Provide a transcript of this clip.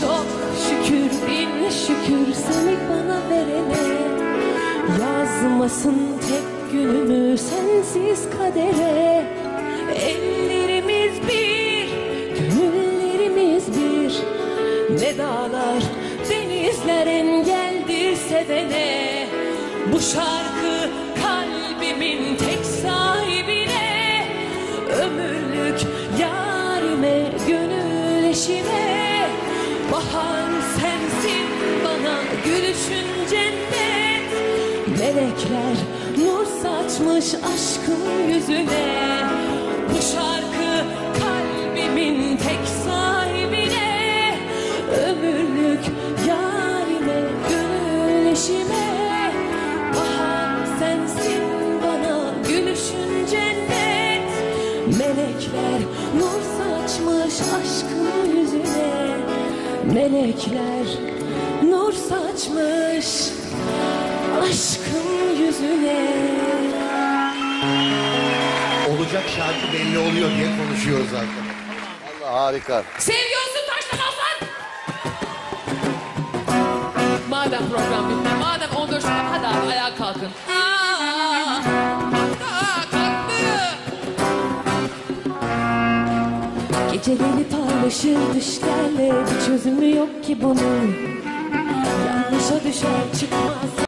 Çok şükür bin şükür seni bana verene. Yazmasın tek günümü sensiz kadere. Ellerimiz bir, gönüllerimiz bir. Ne dağlar, denizler engeldir sevene. Bu şarkı Bahar sensin bana gülüşün cennet Melekler nur saçmış aşkın yüzüne. Bu şarkı kalbimin tek sahibine. Ömürlük yarime gönül eşime Bahar sensin bana gülüşün cennet Melekler nur saçmış aşkın yüzüne Melekler nur saçmış aşkın yüzüne Olacak şarkı belli oluyor diye konuşuyoruz zaten. Allah harika. Sevgi olsun taşlamazlar. Madem program bitti, Geceleri paylaşır düşlerle bir çözümü yok ki bunun. Yanlışa düşer çıkmaz.